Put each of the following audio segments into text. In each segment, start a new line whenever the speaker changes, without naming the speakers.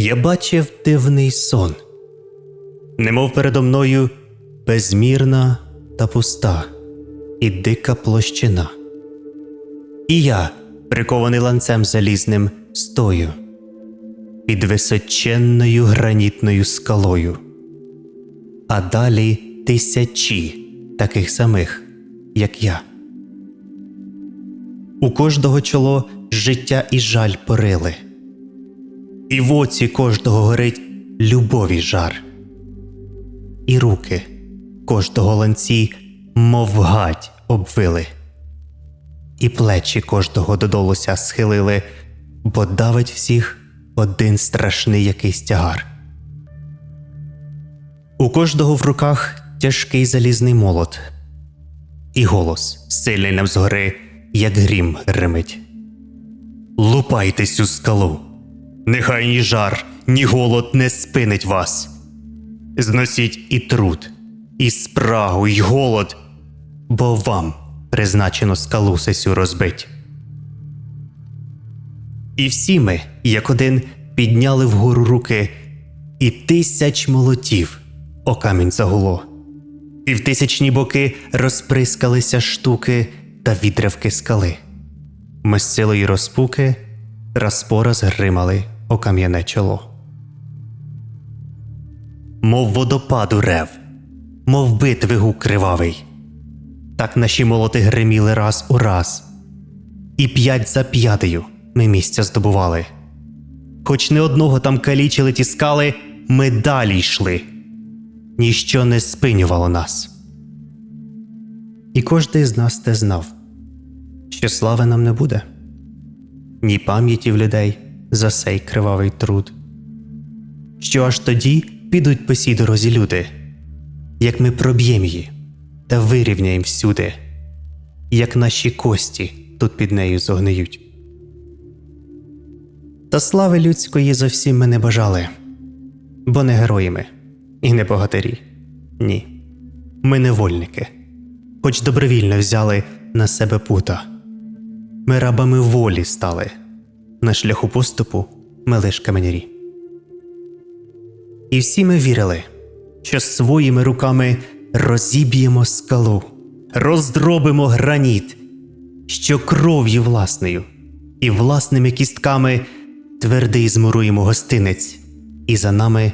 я бачив дивний сон, немов передо мною безмірна та пуста і дика площина. І я, прикований ланцем залізним, стою під височенною гранітною скалою, а далі тисячі таких самих, як я. У кожного чоло життя і жаль порили, і в оці кожного горить любові жар, і руки кожного ланці, мов гать, обвили, і плечі кожного додолуся схилили, бо давить всіх один страшний якийсь тягар. У кожного в руках тяжкий залізний молот, і голос сильний нам згори, як грім гримить. Лупайтесь у скалу, нехай ні жар, ні голод не спинить вас. Зносіть і труд, і спрагу, і голод, бо вам призначено скалу сесю розбить. І всі ми, як один, підняли вгору руки, і тисяч молотів о камінь загуло, і в тисячні боки розприскалися штуки та відривки скали. Ми з силою розпуки раз по раз гримали о кам'яне чоло. Мов водопаду рев, мов битви гук кривавий. Так наші молоти гриміли раз у раз, і п'ять за п'ятою ми місця здобували. Хоч не одного там калічили ті скали, ми далі йшли, ніщо не спинювало нас. І кожний з нас те знав, що слави нам не буде, ні пам'яті в людей за сей кривавий труд, що аж тоді підуть по сій дорозі люди, як ми проб'єм її та вирівняєм всюди, як наші кості тут під нею зогниють. Та слави людської зовсім ми не бажали, бо не герої ми і не богатирі. Ні. Ми невольники, хоч добровільно взяли на себе пута. Ми рабами волі стали, на шляху поступу ми каменярі. І всі ми вірили, що своїми руками розіб'ємо скалу, роздробимо граніт, що кров'ю власною і власними кістками твердий змуруємо гостинець, і за нами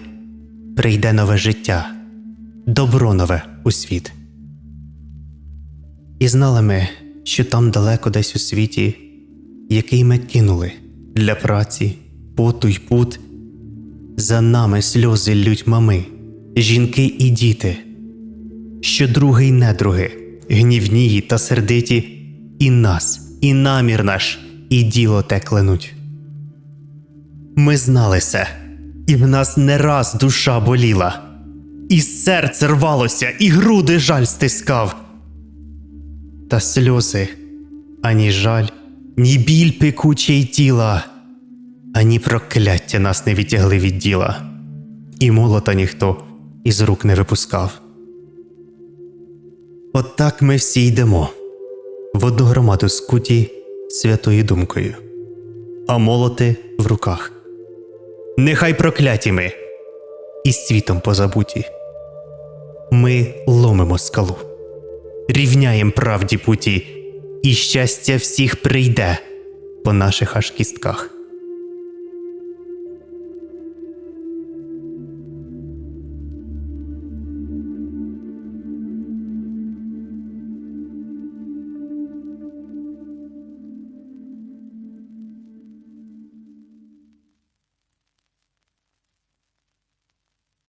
прийде нове життя, добро нове у світ. І знали ми, що там далеко десь у світі, який ми кинули для праці, поту й пут, за нами сльози лють мами, жінки і діти, що другий недруги, гнівнії та сердиті, і нас, і намір наш, і діло те кленуть. Ми знали се, і в нас не раз душа боліла, і серце рвалося, і груди жаль стискав. Та сльози, ані жаль, ні біль пекучий тіла, ані прокляття нас не відтягли від діла, і молота ніхто із рук не випускав. От ми всі йдемо в одну громаду скуті святою думкою, а молоти в руках. Нехай прокляті ми і світом позабуті. Ми ломимо скалу, рівняєм правді путі, і щастя всіх прийде по наших аж кістках.